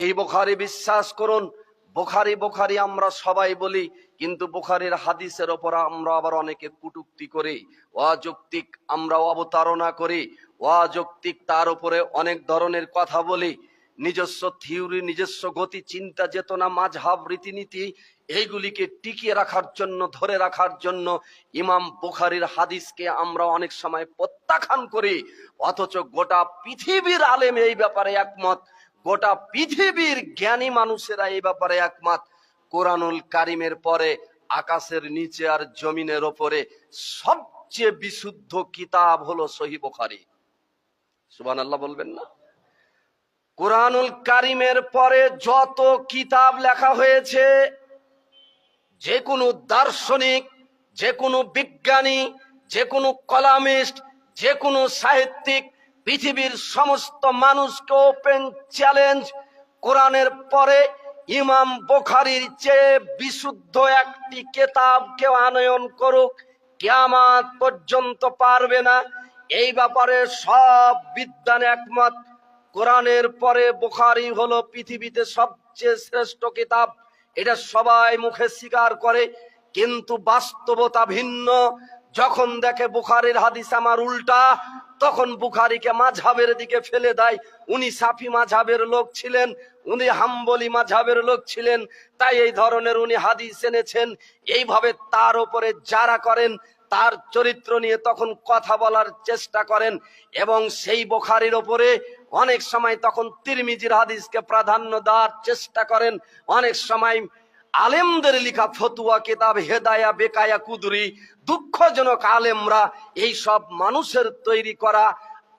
এই বোখারি বিশ্বাস করুন, বোখারি বোখারি আমরা সবাই বলি, কিন্তু বোখারির হাদিসের ওপর আমরা আবার অনেকে কুটুক্তি করি, অযৌক্তিক আমরা অবতারণা করি, অযৌক্তিক তার উপরে অনেক ধরনের কথা বলি, নিজস্ব থিওরি, নিজস্ব গতি, চিন্তা, চেতনা, মাঝহাব, রীতিনীতি, এইগুলিকে টিকিয়ে রাখার জন্য, ধরে রাখার জন্য ইমাম বুখারির হাদিসকে আমরা অনেক সময় প্রত্যাখ্যান করি, অথচ গোটা পৃথিবীর আলেম এই ব্যাপারে একমত। গোটা পৃথিবীর জ্ঞানী মানুষেরা এই ব্যাপারে একমত। কোরআনুল কারিমের পরে আকাশের নিচে আর জমিনের ওপরে সবচেয়ে বিশুদ্ধ কিতাব হলো সহি বুখারি। সুবান আল্লাহ বলবেন না? কোরআনুল কারিমের পরে যত কিতাব লেখা হয়েছে, যে কোনো দার্শনিক, যে কোনো বিজ্ঞানী, যে কোনো কলামিস্ট, যে কোনো সাহিত্যিক পৃথিবীর সমস্ত মানুষকে ওপেন চ্যালেঞ্জ কোরআনের পরে ইমাম বোখারির চেয়ে বিশুদ্ধ একটি কেতাব কেউ আনয়ন করুক, কেয়ামাত পর্যন্ত পারবে না। এই ব্যাপারে সব বিদ্যান একমত। কোরআনের পরে বুখারি হলো পৃথিবীতে সবচেয়ে শ্রেষ্ঠ কিতাব। এটা সবাই মুখে স্বীকার করে, কিন্তু বাস্তবতা ভিন্ন। যখন দেখে বুখারির হাদিস আমার উল্টা, তখন বুখারিকে মাঝাবের দিকে ফেলে দেয়। উনি সাফি মাঝাবের লোক ছিলেন, উনি হাম্বলি মাঝাবের লোক ছিলেন, তাই এই ধরনের উনি হাদিস এনেছেন। এইভাবে তার উপরে যারা করেন, তার চরিত্র নিয়ে তখন কথা বলার চেষ্টা করেন এবং সেই বোখারির ওপরে অনেক সময় তখন তিরমিজির হাদিসকে প্রাধান্য দেওয়ার চেষ্টা করেন। অনেক সময় আলেমদের লিখা ফতুয়া, কিতাব, হেদায়া, বেকায়া, কুদুরি, দুঃখজনক আলেমরা এই সব মানুষের তৈরি করা,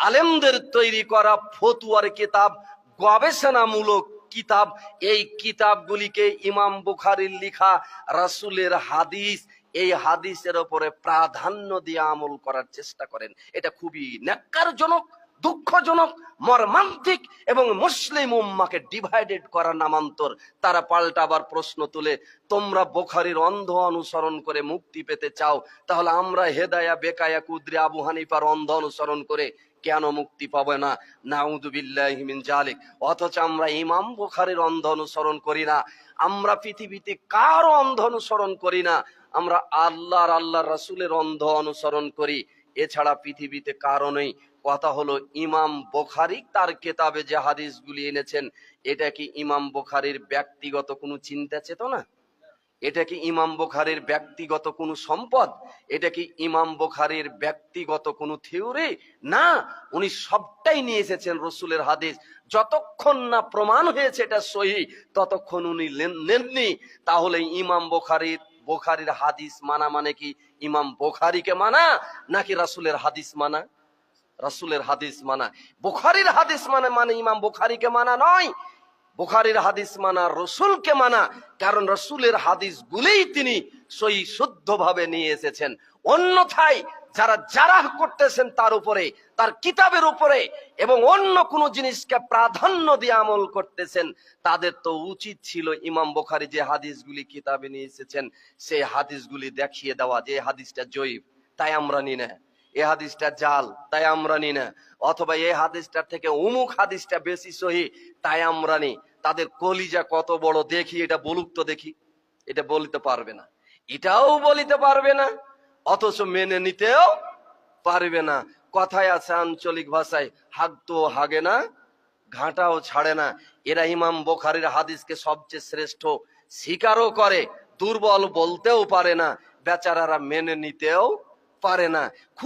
আলেমদের তৈরি করা ফতুয়ার কিতাব, গবেষণামূলক কিতাব। এই কিতাবগুলিকে ইমাম বুখারির লিখা রাসূলের হাদিস, এই হাদিসের ওপরে প্রাধান্য দিয়ে আমল করার চেষ্টা করেন। এটা খুবই ন্যাক্কারজনক দুঃখজনক, মর্মান্তিক এবং মুসলিম উম্মাকে ডিভাইডেড করা নামান্তর। তারা পাল্টা আবার প্রশ্ন তুলে, তোমরা বোখারির অন্ধ অনুসরণ করে মুক্তি পেতে চাও, তাহলে আমরা হেদায়া, বেকায়া, কুদ্রি আবু হানিফার অন্ধ অনুসরণ করে কেন মুক্তি পাবে না? নাউদুবিল্লাহি মিন জালিক অথচ আমরা ইমাম বুখারীর অন্ধ অনুসরণ করি না। আমরা পৃথিবীতে কারও অন্ধ অনুসরণ করি না। আমরা আল্লাহর আল্লাহর রাসূলের অন্ধ অনুসরণ করি। এছাড়া পৃথিবীতে কারও নেই। কথা হলো ইমাম বুখারী, তার কেতাবে যে হাদিসগুলি এনেছেন, এটা কি ইমাম বুখারীর ব্যক্তিগত কোনো চিন্তা চেতনা? এটা কি ইমাম বুখারীর ব্যক্তিগত কোনো সম্পদ? এটা কি ইমাম বুখারীর ব্যক্তিগত কোনো থিওরি? না, উনি সবটাই নিয়ে এসেছেন রসুলের হাদিস। যতক্ষণ না প্রমাণ হয়েছে এটা সহি, ততক্ষণ উনি নেননি। তাহলে ইমাম বুখারীর বুখারীর হাদিস মানা মানে কি? ইমাম বুখারীকে মানা নাকি রাসূলের হাদিস মানা? রাসূলের হাদিস মানা। বুখারির হাদিস মানে মানে ইমাম বুখারীকে মানা নয়। বুখারির হাদিস মানা, রসুলকে মানা। কারণ রসুলের হাদিস গুলেই তিনি সই শুদ্ধভাবে নিয়ে এসেছেন। অন্যথায় যারা যারা করতেছেন তার উপরে, তার কিতাবের উপরে এবং অন্য কোন জিনিসকে প্রাধান্য দিয়ে আমল করতেছেন, তাদের তো উচিত ছিল ইমাম বুখারী যে হাদিসগুলি কিতাবে নিয়ে এসেছেন, সেই হাদিসগুলি দেখিয়ে দেওয়া যে হাদিসটা জয়ীব। তাই আমরা না। এ হাদিসটা জাল, তাই আমরা নি না। অথবা এই হাদিসটার থেকে অমুক হাদিসটা বেশি সহি, তাই আমরা নি। তাদের কলিজা কত বড়, দেখি, এটা বলুক তো দেখি। এটা বলতে পারবে না। এটাও বলিতে পারবে না, অথচ মেনে নিতেও পারবে না। কথায় আছে আঞ্চলিক ভাষায় হাগ তো হাগে না, ঘাটাও ছাড়ে না। এরা ইমাম বোখারির হাদিসকে সবচেয়ে শ্রেষ্ঠ, স্বীকারও করে, দুর্বল বলতেও পারে না। বেচারারা মেনে নিতেও পারে না। খুব